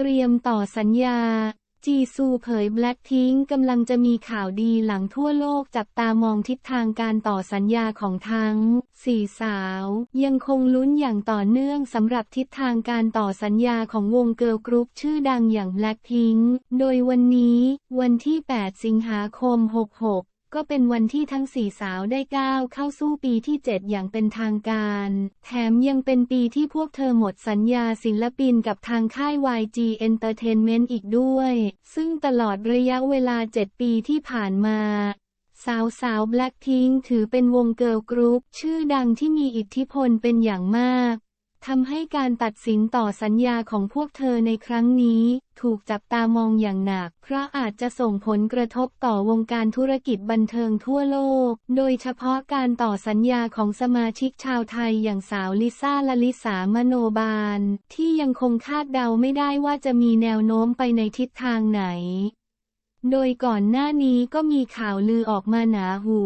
เตรียมต่อสัญญา จีซูเผยแบล็คพิงกำลังจะมีข่าวดีหลังทั่วโลกจับตามองทิศทางการต่อสัญญาของทั้งสี่สาว ยังคงลุ้นอย่างต่อเนื่องสำหรับทิศทางการต่อสัญญาของวงเกิร์ลกรุ๊ปชื่อดังอย่างแบล็คพิงโดยวันนี้ วันที่ 8 สิงหาคม 66 ก็เป็นวันที่ทั้งสี่สาวได้ก้าวเข้าสู่ปีที่ 7 อย่างเป็นทางการ แถมยังเป็นปีที่พวกเธอหมดสัญญาศิลปินกับทางค่าย YG Entertainment อีกด้วย ซึ่งตลอดระยะเวลา 7 ปีที่ผ่านมา สาวสาวแบล็คพิงถือเป็นวงเกิร์ลกรุ๊ปชื่อดังที่มีอิทธิพลเป็นอย่างมาก ทำให้การตัดสินต่อสัญญาของพวกเธอในครั้งนี้ ถูกจับตามองอย่างหนัก เพราะอาจจะส่งผลกระทบต่อวงการธุรกิจบันเทิงทั่วโลก โดยเฉพาะการต่อสัญญาของสมาชิกชาวไทยอย่างสาวลิซ่าลลิสามโนบาล ที่ยังคงคาดเดาไม่ได้ว่าจะมีแนวโน้มไปในทิศทางไหน โดยก่อนหน้านี้ก็มีข่าวลือออกมาหนาหู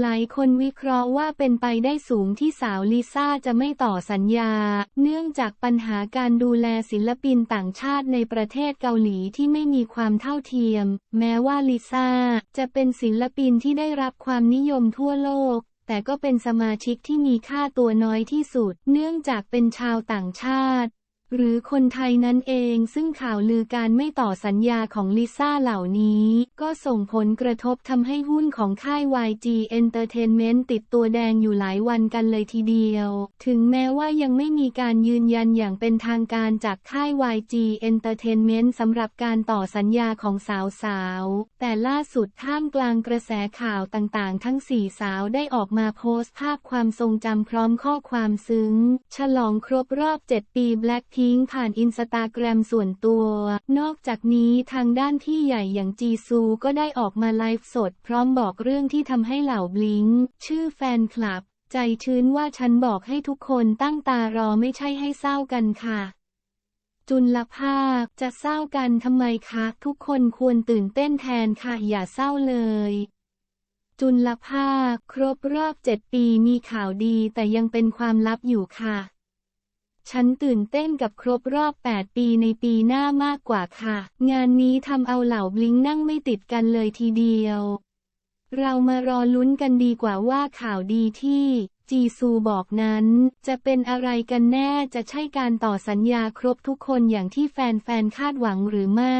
หลายคนวิเคราะห์ว่าเป็นไปได้สูงที่สาวลิซ่าจะไม่ต่อสัญญา เนื่องจากปัญหาการดูแลศิลปินต่างชาติในประเทศเกาหลีที่ไม่มีความเท่าเทียม แม้ว่าลิซ่าจะเป็นศิลปินที่ได้รับความนิยมทั่วโลกแต่ก็เป็นสมาชิกที่มีค่าตัวน้อยที่สุด เนื่องจากเป็นชาวต่างชาติ หรือคนไทยนั่นเองซึ่งข่าวลือการไม่ต่อสัญญาของลิซ่าเหล่านี้ ก็ส่งผลกระทบทำให้หุ้นของค่าย YG Entertainment ติดตัวแดงอยู่หลายวันกันเลยทีเดียว ถึงแม้ว่ายังไม่มีการยืนยันอย่างเป็นทางการจากค่าย YG Entertainment สำหรับการต่อสัญญาของสาวๆ แต่ล่าสุดท่ามกลางกระแสข่าวต่างๆ ทั้งสี่สาวได้ออกมาโพสต์ภาพความทรงจำพร้อมข้อความซึ้ง ฉลองครบรอบ 7 ปี Blackpink ผ่านอินสตาแกรมส่วนตัว นอกจากนี้ทางด้านที่ใหญ่อย่างจีซูก็ได้ออกมาไลฟ์สด พร้อมบอกเรื่องที่ทำให้เหล่าบลิงชื่อแฟนคลับ ใจชื้นว่าฉันบอกให้ทุกคนตั้งตารอไม่ใช่ให้เศร้ากันค่ะจุลภาคจะเศร้ากันทำไมคะ ทุกคนควรตื่นเต้นแทนค่ะ อย่าเศร้าเลย จุลภาคครบรอบเจ็ดปีมีข่าวดีแต่ยังเป็นความลับอยู่ค่ะ ฉันตื่นเต้นกับครบรอบ 8 ปีในปีหน้ามากกว่าค่ะ งานนี้ทำเอาเหล่าบลิงนั่งไม่ติดกันเลยทีเดียว เรามารอลุ้นกันดีกว่าว่าข่าวดีที่จีซูบอกนั้น จะเป็นอะไรกันแน่จะใช่การต่อสัญญาครบทุกคนอย่างที่แฟนๆคาดหวังหรือไม่